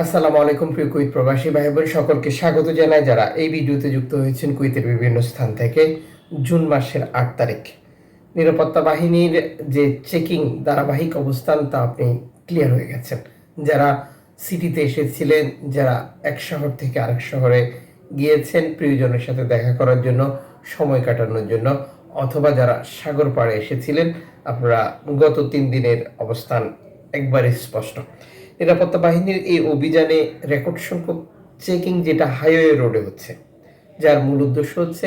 আসসালামু আলাইকুম প্রিয় কুইত প্রবাসী ভাই বোন সকলকে স্বাগত জানাই। যারা এই ভিডিওতে যুক্ত হয়েছেন কুইতের বিভিন্ন স্থান থেকে, জুন মাসের আট তারিখ। নিরাপত্তা বাহিনীর যে চেকিং ধারাবাহিক অবস্থান, তা আপনি ক্লিয়ার হয়ে গেছেন। যারা সিটিতে এসেছিলেন, যারা এক শহর থেকে আরেক শহরে গিয়েছেন, প্রিয়জনের সাথে দেখা করার জন্য, সময় কাটানোর জন্য, অথবা যারা সাগর পাড়ে এসেছিলেন, আপনারা গত তিন দিনের অবস্থান একবারে স্পষ্ট। নিরাপত্তা বাহিনীর এই অভিযানে রেকর্ড সংখ্যক চেকিং যেটা হাইওয়ে রোডে হচ্ছে, যার মূল উদ্দেশ্য হচ্ছে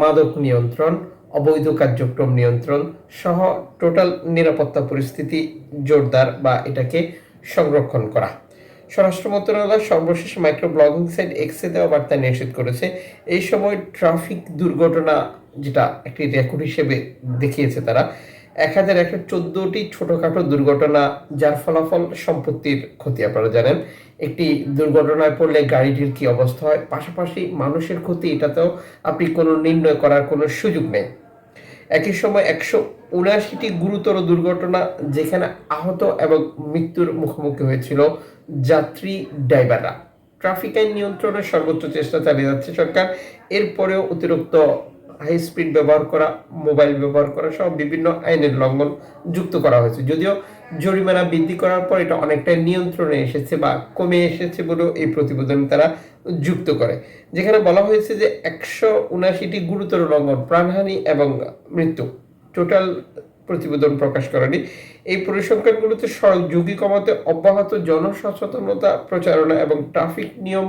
মাদক নিয়ন্ত্রণ, অবৈধ কার্যক্রম নিয়ন্ত্রণ সহ টোটাল নিরাপত্তা পরিস্থিতি জোরদার বা এটাকে সংরক্ষণ করা। স্বরাষ্ট্র মন্ত্রণালয় সর্বশেষ মাইক্রো ব্লগিং সাইট এক্সে দেওয়া বার্তায় নিশ্চিত করেছে, এই সময় ট্রাফিক দুর্ঘটনা যেটা একটি রেকর্ড হিসেবে দেখিয়েছে তারা এক হাজার একশো চোদ্দটি ছোটখাটো দুর্ঘটনা যার ফলাফল সম্পত্তির ক্ষতি, আপনারা জানেন। একটি দুর্ঘটনায় পড়লে গাড়িটির কি অবস্থা হয়? পাশাপাশি মানুষের ক্ষতি, এটাতেও আপনি কোনো নির্ণয় করার কোনো সুযোগ নেই। একই সময় একশো উনআশিটি গুরুতর দুর্ঘটনা যেখানে আহত এবং মৃত্যুর মুখোমুখি হয়েছিল যাত্রী, ড্রাইভাররা। ট্রাফিক আইন নিয়ন্ত্রণের সর্বোচ্চ চেষ্টা চালিয়ে যাচ্ছে সরকার। এরপরেও অতিরিক্ত হাই স্পিড ব্যবহার করা মোবাইল ব্যবহার করা সহ বিভিন্ন আইনের লঙ্ঘন যুক্ত করা হয়েছে। যদিও জরিমানা বৃদ্ধি করার পর এটা অনেকটাই নিয়ন্ত্রণে এসেছে বা কমে এসেছে বলেও এই প্রতিবেদন তারা যুক্ত করে। যেখানে বলা হয়েছে যে একশো উনাশিটি গুরুতর লঙ্ঘন, প্রাণহানি এবং মৃত্যু। টোটাল প্রতিবেদন প্রকাশ করেনি। এই পরিসংখ্যানগুলোতে সড়ক ঝুঁকি কমাতে অব্যাহত জনসচেতনতা প্রচারণা এবং ট্রাফিক নিয়ম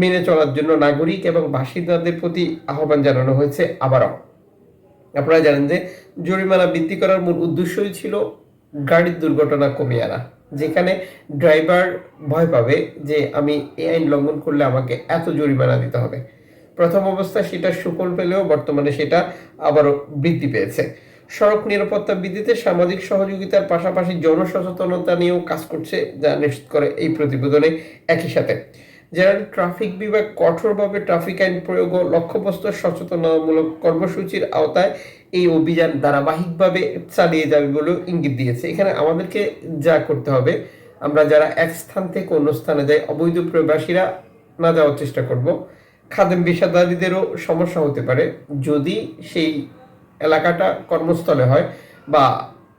মেনে চলার জন্য নাগরিক এবং বাসিন্দাদের প্রতি আহ্বান জানানো হয়েছে আবারও। আপনারা জানেন যে জরিমানা বৃদ্ধি করার মূল উদ্দেশ্যই ছিল গাড়ির দুর্ঘটনা কমিয়ে আনা, যেখানে ড্রাইভার ভয় পাবে যে আমি এই আইন লঙ্ঘন করলে আমাকে এত জরিমানা দিতে হবে। প্রথম অবস্থায় সেটা সুফল পেলেও বর্তমানে সেটা আবারও বৃদ্ধি পেয়েছে। সড়ক নিরাপত্তা বৃদ্ধিতে সামাজিক সহযোগিতার পাশাপাশি জনসচেতনতা নিয়েও কাজ করছে যা নিশ্চিত করে এই প্রতিবেদনে একই সাথে। যারা ট্রাফিক বিভাগ কঠোরভাবে ট্রাফিক আইন প্রয়োগ ও লক্ষ্যবস্তু সচেতনতামূলক কর্মসূচির আওতায় এই অভিযান ধারাবাহিকভাবে চালিয়ে যাবে বলেও ইঙ্গিত দিয়েছে। এখানে আমাদেরকে যা করতে হবে, আমরা যারা এক স্থান থেকে অন্য স্থানে যাই, অবৈধ প্রবাসীরা না যাওয়ার চেষ্টা করব। খাদেম পেশাদারীদেরও সমস্যা হতে পারে। যদি সেই এলাকাটা কর্মস্থলে হয় বা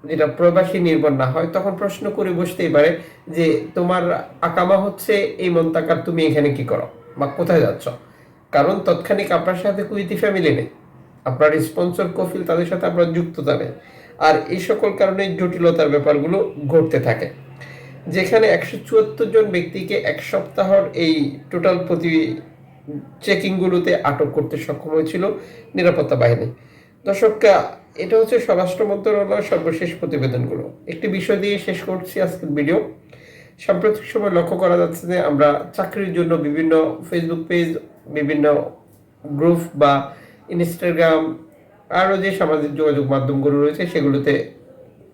যেটা প্রবাসী নির্ভর না হয়, তখন প্রশ্ন করে বসতেই পারে যে তোমার আকামা হচ্ছে এই মন্তাকার, তুমি এখানে কি করো বা কোথায় যাচ্ছ? কারণ তৎক্ষণিক আপনার সাথে কুইতি ফ্যামিলি নেই। আপনার স্পন্সর কফিল তাদের সাথে আপনার যুক্ততা নেই। আর এই সকল কারণে জটিলতার ব্যাপারগুলো ঘটতে থাকে। যেখানে একশো চুয়াত্তর জন ব্যক্তিকে এক সপ্তাহর এই টোটাল প্রতি চেকিংগুলোতে আটক করতে সক্ষম হয়েছিল নিরাপত্তা বাহিনী। দর্শক এটা হচ্ছে স্বরাষ্ট্র মন্ত্রণালয়ের সর্বশেষ প্রতিবেদনগুলো। একটি বিষয় দিয়ে শেষ করছি আজকের ভিডিও। সাম্প্রতিক সময় লক্ষ্য করা যাচ্ছে যে আমরা চাকরির জন্য বিভিন্ন ফেসবুক পেজ বিভিন্ন গ্রুপ বা ইনস্টাগ্রাম আরও যে সামাজিক যোগাযোগ মাধ্যমগুলো রয়েছে, সেগুলোতে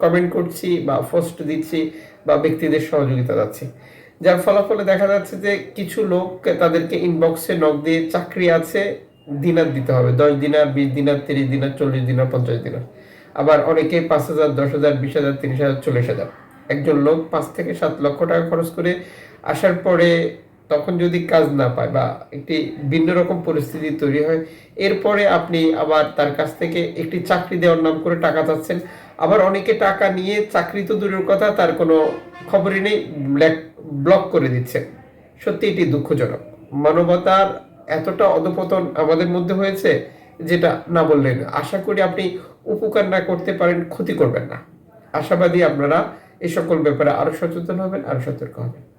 কমেন্ট করছি বা পোস্ট দিচ্ছি বা ব্যক্তিদের সহযোগিতা যাচ্ছি। যার ফলাফলে দেখা যাচ্ছে যে কিছু লোক তাদেরকে ইনবক্সে নক দিয়ে চাকরি আছে দিনার দিতে হবে, দশ দিনার বিশ দিনার তিরিশ দিনার চল্লিশ দিনার পঞ্চাশ দিনার আবার অনেকে পাঁচ হাজার, দশ হাজার, বিশ হাজার, তিরিশ হাজার, চল্লিশ হাজার। একজন লোক পাঁচ থেকে সাত লক্ষ টাকা খরচ করে আসার পরে তখন যদি কাজ না পায় বা একটি ভিন্ন রকম পরিস্থিতি তৈরি হয়, এরপরে আপনি আবার তার কাছ থেকে একটি চাকরি দেওয়ার নাম করে টাকা চাচ্ছেন। আবার অনেকে টাকা নিয়ে চাকরি তো দূরের কথা, তার কোনো খবরই নেই, ব্ল্যাক, ব্লক করে দিচ্ছে সত্যি এটি দুঃখজনক। মানবতার এতটা অধপতন আমাদের মধ্যে হয়েছে যেটা না বললেন। আশা করি আপনি উপকার না করতে পারেন, ক্ষতি করবেন না। আশাবাদী আপনারা এই সকল ব্যাপারে আরও সচেতন হবেন আরও সতর্ক হবেন।